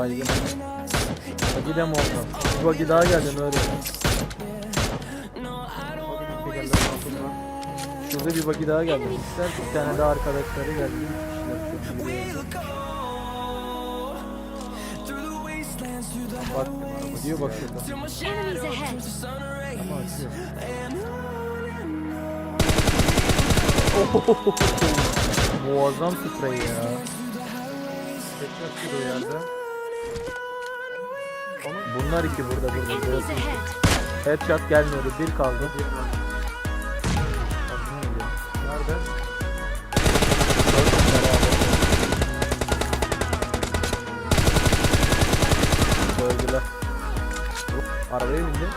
Be. Bagi de mi oldu? Bir bagi daha geldi öyle. Şurada bir bagi daha geldi. İster bir tane daha arkadaşları geldi. Bak gidiyor bak şurada. Ama açıyor. Muazzam sprey ya. Tekrar sürüyor yerde. Bunlar iki burada burada. Enemies Burası. ahead. Headshot gelmiyordu. Bir kaldı. Nerede? Öldüler. Arabaya bindi.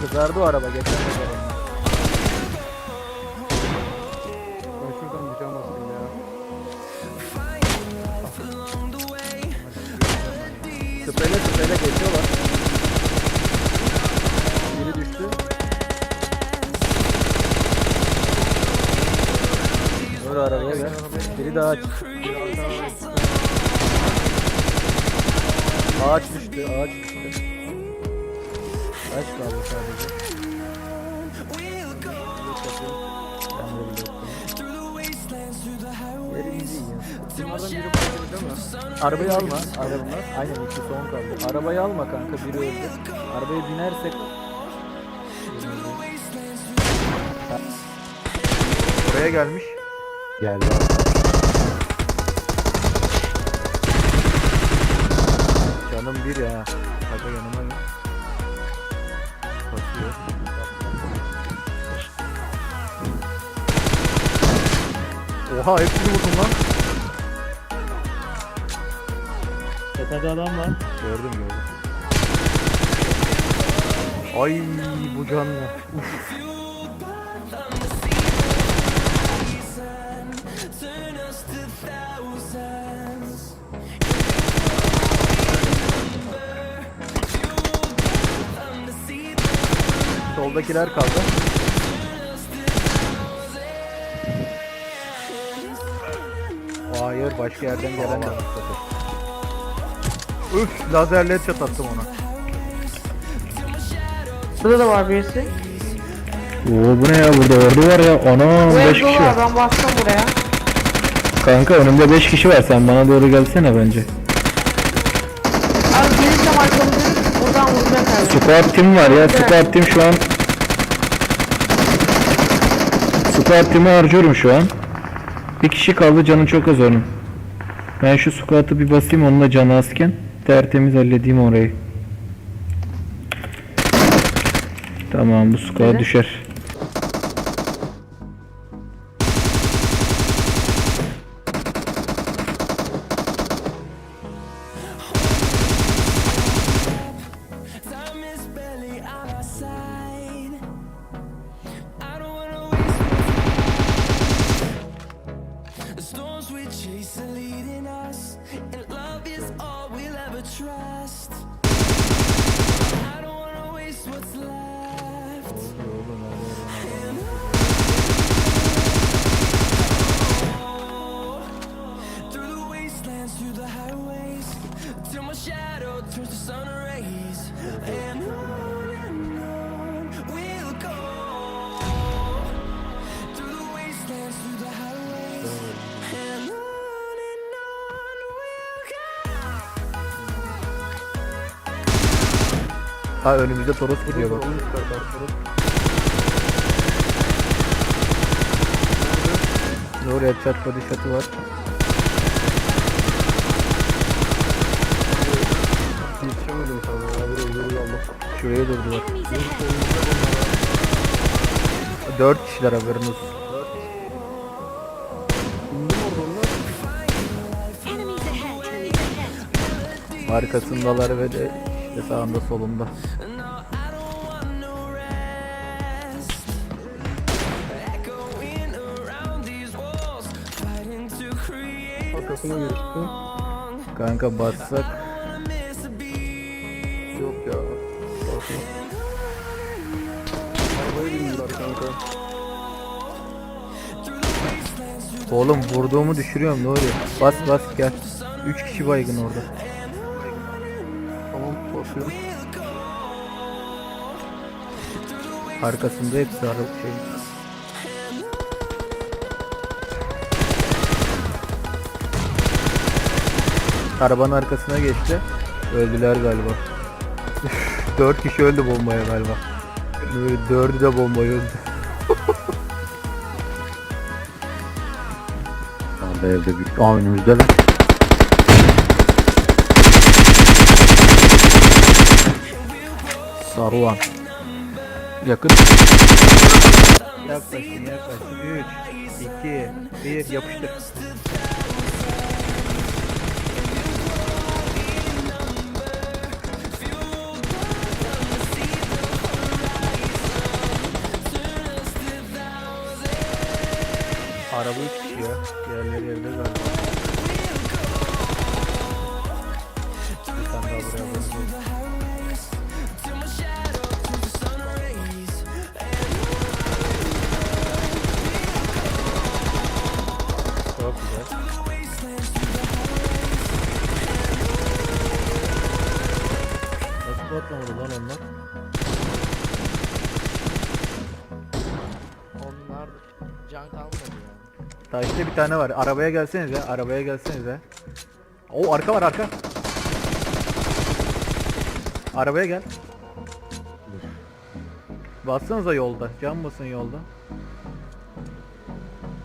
Kızardı o araba geçemedi onunla. Spreyle spreyle geçiyorlar. Biri düştü. Öyle arabaya gel. Biri daha aç. Ağaç düştü. Ağaç düştü. Ağaç kaldı sadece. Bunlardan biri değil mi? Arabayı alma. Arabalar. Aynen iki son kaldı. Arabayı alma kanka biri öldü. Arabaya binersek Buraya gelmiş. geldi. Canım bir ya. Hadi yanıma gel. Basıyor. Oha hepsini vurdum lan. Tepede adam var. Gördüm gördüm. Ay bu canlı. Uf. Soldakiler kaldı. Hayır başka yerden gelen de var. Üf lazerle çat attım ona. Burada da var birisi. Oo bu ne ya burada ordu var ya. Ana Bu 5 ev kişi var. var ben bastım buraya. Kanka önümde 5 kişi var. Sen bana doğru gelsene bence. Abi gelirsem arkamızı buradan vuracak herhalde. Squad team var ya. Squad team şu an. Squad team'i harcıyorum şu an. Bir kişi kaldı canı çok az onun. Ben şu squat'ı bir basayım onunla canı azken. Tertemiz halledeyim orayı. Tamam bu Neden? düşer. try. Ha önümüzde Toros gidiyor bak. Doğru headshot body shot'ı var. Yetişemedim sana ya. Bir öldürüyor Allah. Şuraya durdular. Dört kişiler haberiniz. Arkasındalar ve de işte sağında solunda. Arkasına geçti. Kanka bassak. Yok ya. Bakma. Arabaya bindiler kanka. Oğlum vurduğumu düşürüyorum ne oluyor? Bas bas gel. 3 kişi baygın orada. Basıyorum. Arkasında hepsi araba şey. Arabanın arkasına geçti. Öldüler galiba. 4 kişi öldü bombaya galiba. Böyle dördü de bombaya öldü. Anda evde büyük. Aa önümüzde lan. Saruhan. Yakın. Yaklaşın yaklaşın. 3, 2, 1 yapıştır. Araba 3 kişi ya. Diğerleri evde galiba. Patlamadı lan onlar? Onlar can kalmadı ya. Taşta bir tane var. Arabaya gelsenize. Arabaya gelsenize. O arka var arka. Arabaya gel. Bassanıza yolda. Can basın yolda.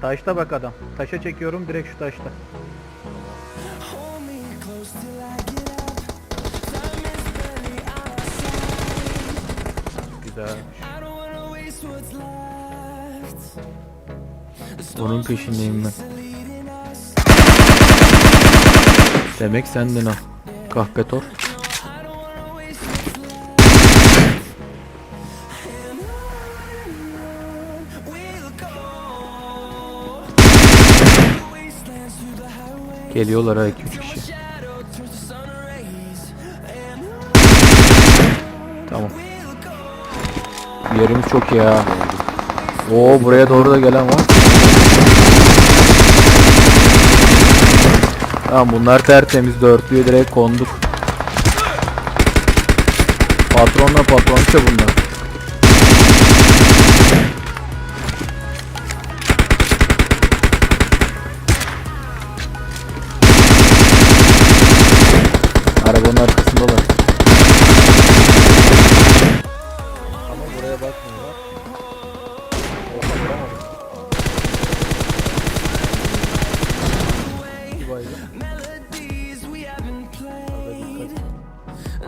Taşta bak adam. Taşa çekiyorum direkt şu taşta. Left. Onun peşindeyim ben. Demek sendin ha. Kahpetor. Geliyorlar ha 2-3 kişi. Tamam. Yerimiz çok iyi ha. Oo buraya doğru da gelen var. Tamam bunlar tertemiz dörtlüye direkt konduk. Patronla patronça bunlar.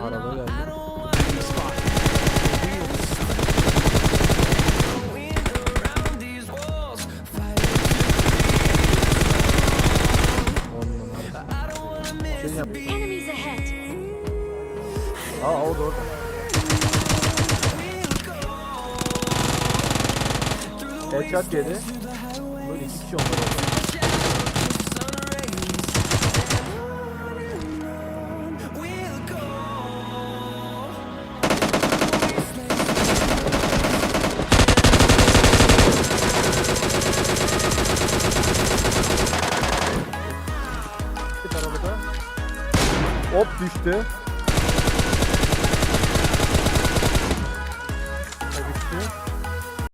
Araba geldi. Şey. Aa orada orada. Headshot yedi. Böyle iki kişi onlar orada. Düştü.